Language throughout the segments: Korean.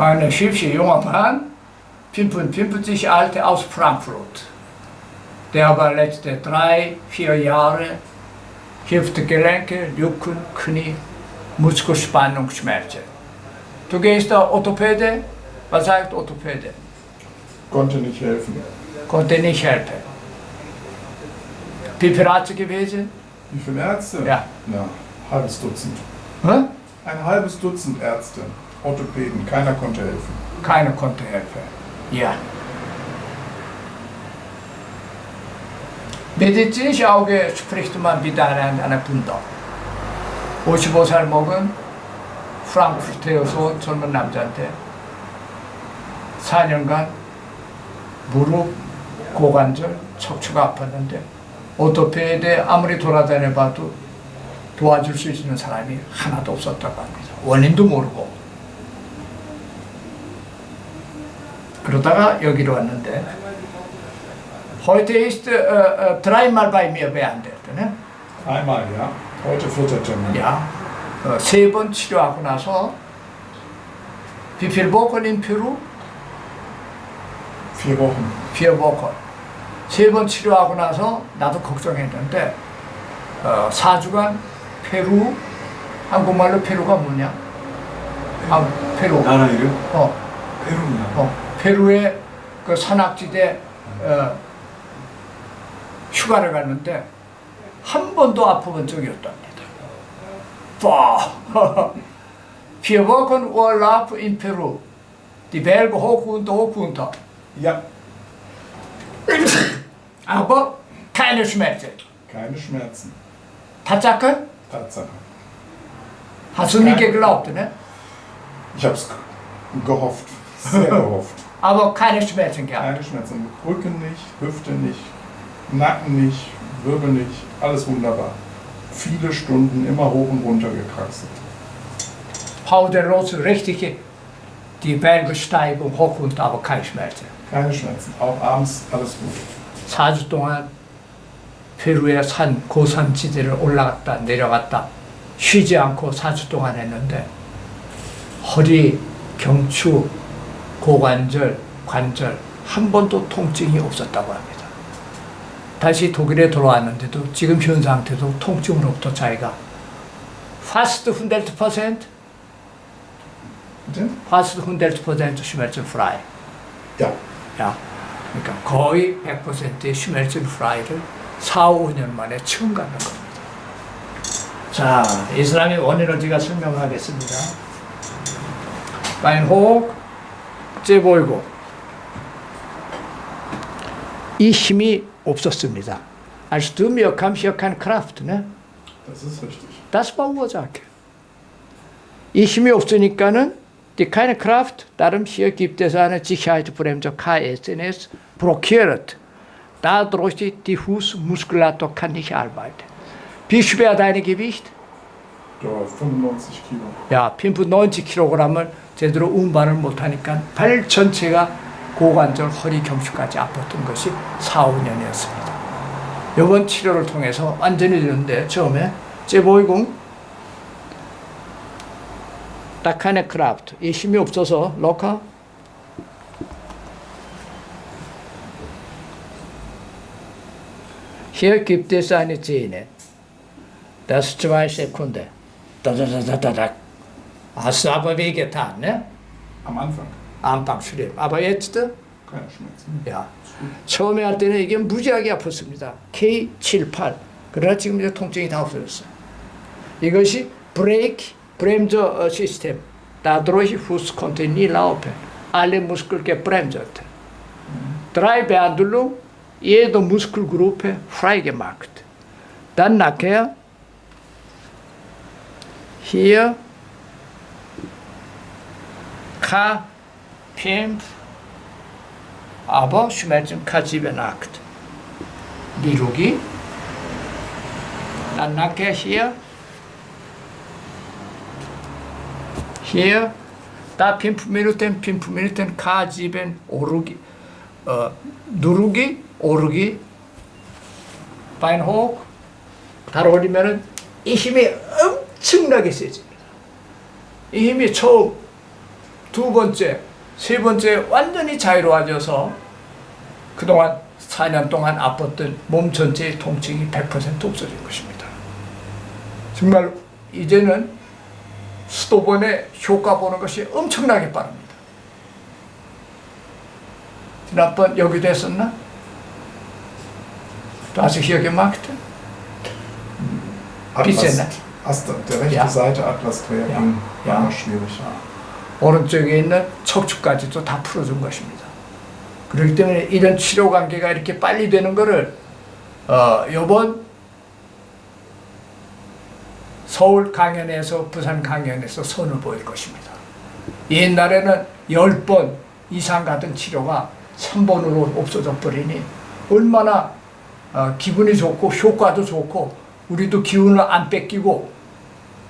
Eine hübsche junger Mann, 55 alte aus Frankfurt. Der war letzte drei, vier Jahre Hüftgelenke, Rücken, Knie, Muskelspannungsschmerzen. Du gehst der Orthopäde, was sagt Orthopäde? Konnte nicht helfen. Konnte nicht helfen. Wie viele Ärzte gewesen? Wie viele Ärzte? Ja. Ja, halbes Dutzend. Hä? Ein halbes Dutzend Ärzte, Orthopäden, keiner konnte helfen. Keiner konnte helfen. Ja. medizinisch Auge spricht man wieder an einer Bunda. 55살 먹은 프랑크푸르트에서 온 젊은 남자한테 4년간 무릎, 고관절, 척추가 아팠는데 오토페이드에 아무리 돌아다녀봐도 도와줄 수 있는 사람이 하나도 없었다고 합니다. 원인도 모르고. 그러다가 여기로 왔는데 heute ist äh, äh, dreimal bei mir behandelt. Ne? Einmal, ja. Heute vierter Termin. 야, 어, 세번 치료하고 나서 wie viel Wochen in Peru? Vier Wochen. vier Wochen. 세번 치료하고 나서 나도 걱정했는데 어, 4주간 페루 한국말로 페루가 뭐냐? 아, 페루. 나라 이름? 어, 페루나. 어, 페루의 그 산악지대 어, 휴가를 갔는데 한 번도 아파본 적이 없답니다. 와, vier Wochen Urlaub in Peru. Die Berge hoch und hoch runter. Ja, Aber keine Schmerzen. keine Schmerzen. Tatsache? Tatsache. Hast du nie geglaubt, ne? Ich habe es gehofft. Sehr gehofft. Aber keine Schmerzen gehabt. Keine Schmerzen. Rücken nicht, Hüfte nicht, Nacken nicht, Wirbel nicht. Alles wunderbar. Viele Stunden immer hoch und runter gekraxelt. Pauderlose, richtige, die Bergsteigung hoch und aber keine Schmerzen. Keine Schmerzen. Auch abends alles gut. 4주 동안 페루의 산, 고산지대를 올라갔다 내려갔다 쉬지 않고 4주 동안 했는데 허리, 경추, 고관절, 관절 한 번도 통증이 없었다고 합니다. 다시 독일에 돌아왔는데도 지금 현 상태도 통증으로부터 자기가 fast 100% Bitte? fast 100% schmerzenfrei. Ja. 야, 그러니까 거의 100%의 슈멜슨 프라이를 4, 5년 만에 처음 갖는 겁니다. 자, 이슬람의 원에너지가 설명하겠습니다. 바인혹, 째보이고 이 힘이 없었습니다. Das ist richtig. Das war Ursache. 이 힘이 없으니까는 keine Kraft, darum hier gibt es eine Sicherheitsbremse KSNS blockiert. Dadurch die, die Fußmuskulatur kann nicht arbeiten. Wie schwer dein Gewicht? Ja, 95 Kilo. 야, 95kg을 제대로 운반을 못하니까 발 전체가 고관절, 허리, 경추까지 아팠던 것이 4, 5년이었습니다. 이번 치료를 통해서 완전히 되는데 처음에 제보이공 다카네 크라프트 이 힘이 없어서 로카 Hier gibt es eine Szene. Das zwei Sekunden. Da, da, da, da, da, da. Hast du aber wehgetan, ne? Am Anfang 안방 수립. Aber jetzt, keine Schmerzen. 야, 처음에 할 때는 이게 무지하게 아팠습니다. K78. 그러나 지금 이제 통증이 다 없어졌어요. 이것이 브레이크, 브렘저 어, 시스템. Fuß konnte nie laufen. Alle Muskeln gebremst. Drei Behandlungen, jede Muskelgruppe freigemacht. Dann nachher hier K5, aber Schmerzen K7, 8. Biologie. Dann nachher hier, hier, da 5 Minuten, 5 Minuten K7, Urugi, äh, Durugi. 오르기, 바인 호흡, 달 올리면은 이 힘이 엄청나게 세집니다. 이 힘이 처음 두 번째, 세 번째 완전히 자유로워져서 그동안 4년 동안 아팠던 몸 전체의 통증이 100% 없어진 것입니다. 정말 이제는 수도번의 효과 보는 것이 엄청나게 빠릅니다. 지난번 여기도 했었나? Hast du hier gemacht? Bisschen, Atlas, Ast, der rechte Ja. Seite Atlas-Dreher Ja. war Ja. schwierig. 오른쪽에 있는 척추까지도 다 풀어준 것입니다. 그렇기 때문에 이런 치료 관계가 이렇게 빨리 되는 것을 어, 이번 서울 강연에서 부산 강연에서 선을 보일 것입니다. 옛날에는 10번 이상 가던 치료가 3번으로 없어져 버리니 얼마나 어, 기분이 좋고 효과도 좋고 우리도 기운을 안 뺏기고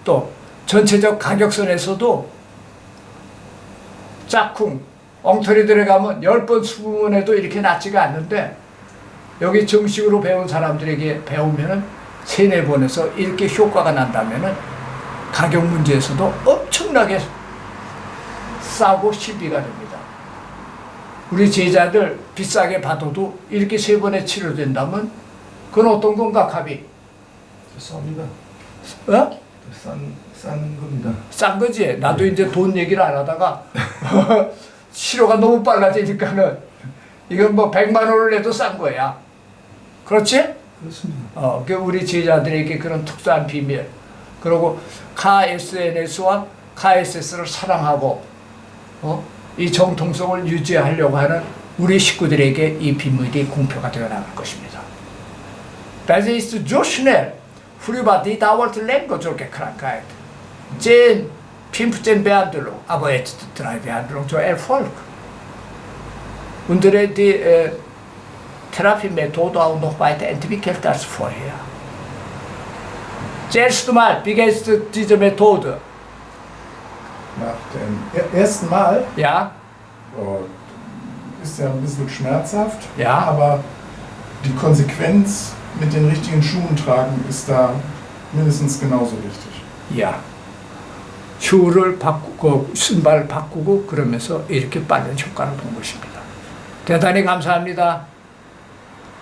또 전체적 가격선에서도 짝꿍 엉터리 들어가면 10번 수분해도 이렇게 낫지가 않는데 여기 정식으로 배운 사람들에게 배우면은 세네 번에서 이렇게 효과가 난다면은 가격 문제에서도 엄청나게 싸고 시비가 됩니다. 우리 제자들 비싸게 받아도 이렇게 세 번에 치료된다면 그건 어떤 건가 갑이? 쌉니다. 어? 싼, 싼 겁니다. 싼 거지. 나도 이제 돈 얘기를 안 하다가 치료가 너무 빨라지니까는 이건 뭐 100만 원을 내도 싼 거야. 그렇지? 그렇습니다. 어, 그 우리 제자들에게 그런 특수한 비밀. 그리고 카 SNS와 카 SS를 사랑하고 어? 이 정통성을 유지하려고 하는 우리 식구들에게 이 비밀이 공표가 되어 나갈 것입니다. Dauert länger solche Krankheit. Zehn, 15 Behandlung, aber jetzt drei Behandlungen zur Erfolg. Unsere die äh, Therapiemethode auch noch weiterentwickelt als vorher. Zuerst mal, wie ist diese Methode? Nach dem er- ersten Mal Ja, oh, ist ja ein bisschen schmerzhaft, Ja. aber die Konsequenz mit den richtigen Schuhen tragen ist da mindestens genauso wichtig. 야. 슈를 바꾸고 신발을 바꾸고 그러면서 이렇게 빠른 효과를 본 것입니다. 대단히 감사합니다.